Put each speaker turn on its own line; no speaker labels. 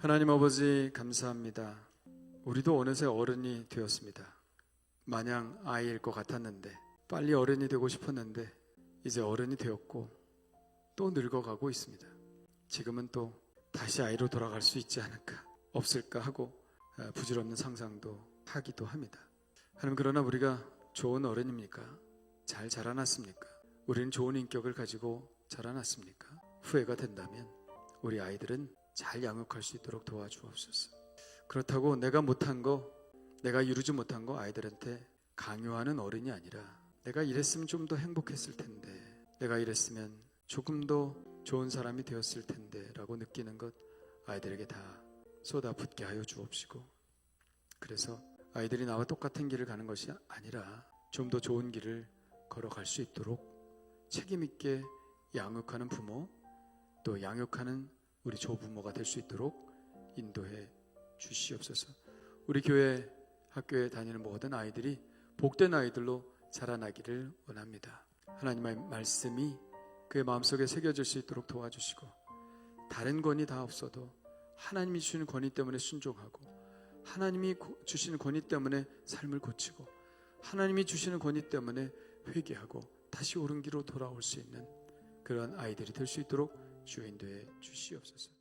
하나님 아버지 감사합니다. 우리도 어느새 어른이 되었습니다. 마냥 아이일 것 같았는데 빨리 어른이 되고 싶었는데 이제 어른이 되었고 또 늙어가고 있습니다. 지금은 또 다시 아이로 돌아갈 수 있지 않을까 없을까 하고 아, 부질없는 상상도 하기도 합니다. 하나님 그러나 우리가 좋은 어른입니까? 잘 자라났습니까? 우리는 좋은 인격을 가지고 자라났습니까? 후회가 된다면 우리 아이들은 잘 양육할 수 있도록 도와주옵소서. 그렇다고 내가 못한 거, 내가 이루지 못한 거 아이들한테 강요하는 어른이 아니라 내가 이랬으면 좀 더 행복했을 텐데, 내가 이랬으면 조금 더 좋은 사람이 되었을 텐데 라고 느끼는 것 아이들에게 다 쏟아붓게 하여 주옵시고, 그래서 아이들이 나와 똑같은 길을 가는 것이 아니라 좀 더 좋은 길을 걸어갈 수 있도록 책임 있게 양육하는 부모, 또 양육하는 우리 조부모가 될 수 있도록 인도해 주시옵소서. 우리 교회 학교에 다니는 모든 아이들이 복된 아이들로 자라나기를 원합니다. 하나님의 말씀이 그의 마음속에 새겨질 수 있도록 도와주시고 다른 권위 다 없어도 하나님이 주시는 권위 때문에 순종하고 하나님이 고- 주시는 권위 때문에 삶을 고치고 하나님이 주시는 권위 때문에 회개하고 다시 옳은 길로 돌아올 수 있는 그런 아이들이 될 수 있도록 주인도해 주시옵소서.